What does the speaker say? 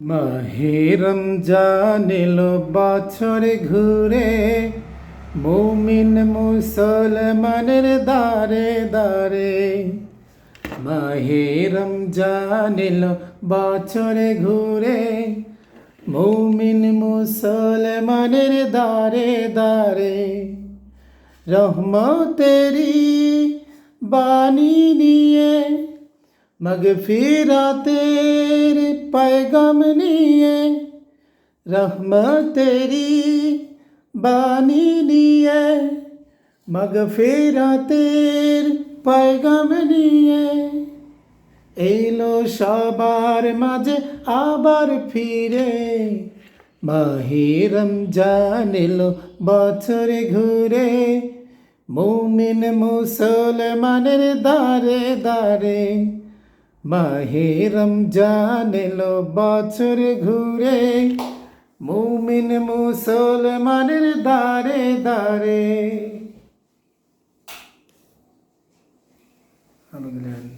মাহে রমজান এলো বছরে ঘুরে, মুমিন মুসলমানের দারে দারে মাহে রমজান এলো বছরে ঘুরে, মুমিন মুসলমানের দারে দারে রহমতেরি বাণী নিয়ে মগফিরাতের পয়গম নিয়ে রহমতেরি বাণী নিয়ে মগফিরাতের পয়গম নিয়ে এইলো সবার মাঝে আবার ফিরে মাহিরম জানিলো বছরে ঘুরে মুমিন মুসলমানের দারে দারে মাহে রমজান এলো বছর ঘুরে মুমিন মুসলমানের দারে দারে আলহামদুলিল্লাহ